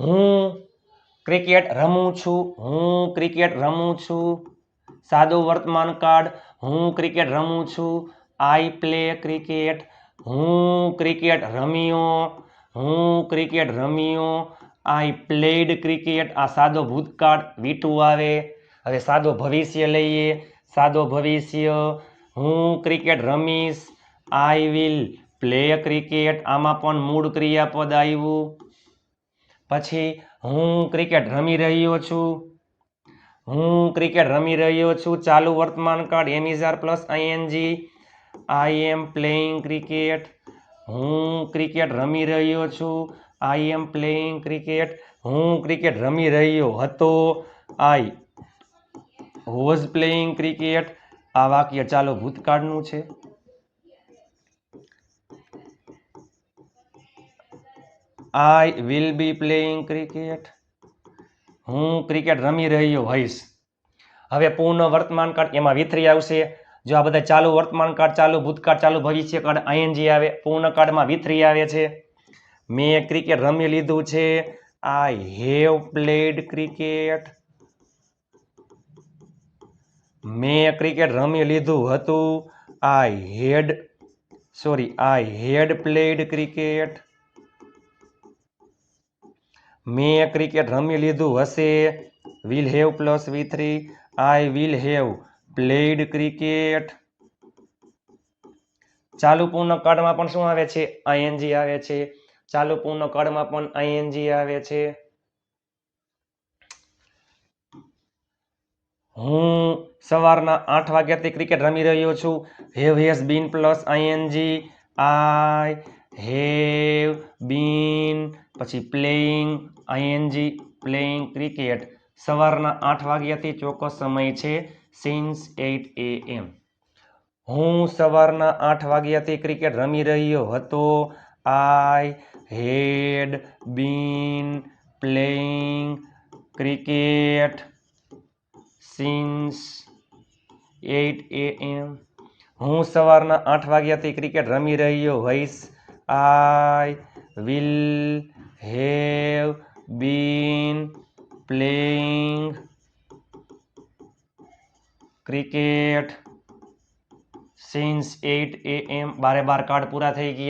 હું ક્રિકેટ રમું છું. હું ક્રિકેટ રમું છું. સાદો વર્તમાન કાળ હું ક્રિકેટ રમું છું. I play cricket. હું ક્રિકેટ રમ્યો. હું ક્રિકેટ રમ્યો. I played cricket. આ સાદો ભૂતકાળ વીટું આવે. હવે સાદો ભવિષ્ય લઈએ. સાદો ભવિષ્ય. હું cricket રમીશ. I will play cricket. આમાં પણ મૂળ ક્રિયાપદ આવ્યું. પછી હું ક્રિકેટ રમી રહ્યો છું. હું ક્રિકેટ રમી રહ્યો છું. ચાલુ વર્તમાન કાળ am is are plus ING I am playing cricket હું ક્રિકેટ રમી રહ્યો છું. આઈ એમ પ્લેઇંગ ક્રિકેટ હું ક્રિકેટ રમી રહ્યો હતો. આઈ વોઝ પ્લેઇંગ ક્રિકેટ આ વાક્ય ચાલો ભૂતકાળનું છે. I will be playing cricket હું ક્રિકેટ રમી રહ્યો હોઈશ. હવે પૂર્ણ વર્તમાન કાળ એમાં વિથરી આવશે. જો આ બધા ચાલુ વર્તમાન કાળ ચાલુ ભૂતકાળ, ચાલુ ભવિષ્ય કાળ આઈએનજી આવે, પૂર્ણ કાળમાં વિથરી આવે છે. મેં ક્રિકેટ રમી લીધું છે. આઈ હેવ પ્લેડ ક્રિકેટ મેં ક્રિકેટ રમી લીધું હતું. I had sorry I had played cricket મેં ક્રિકેટ રમી લીધું હશે. Will have plus V three I will have played cricket ચાલુ પૂર્ણ કાળમાં પણ શું આવે છે? આઈએનજી આવે છે. ચાલુ પૂર્ણ કાળમાં પણ આઈએનજી આવે છે. હું સવારના આઠ વાગ્યાથી ક્રિકેટ રમી રહ્યો છું. Have has been plus ING I have been પછી પ્લેઇંગ આઈએનજી પ્લેઇંગ ક્રિકેટ સવારના આઠ વાગ્યાથી ચોક્કસ સમય છે સિન્સ એઇટ એ એમ હું સવારના આઠ વાગ્યાથી ક્રિકેટ રમી રહ્યો હતો. I had been playing cricket since eight A M હું સવારના આઠ વાગ્યાથી ક્રિકેટ રમી રહ્યો હોઈશ. I will have been playing cricket since eight A M બારે બાર કાર્ડ પૂરા થઈ ગયા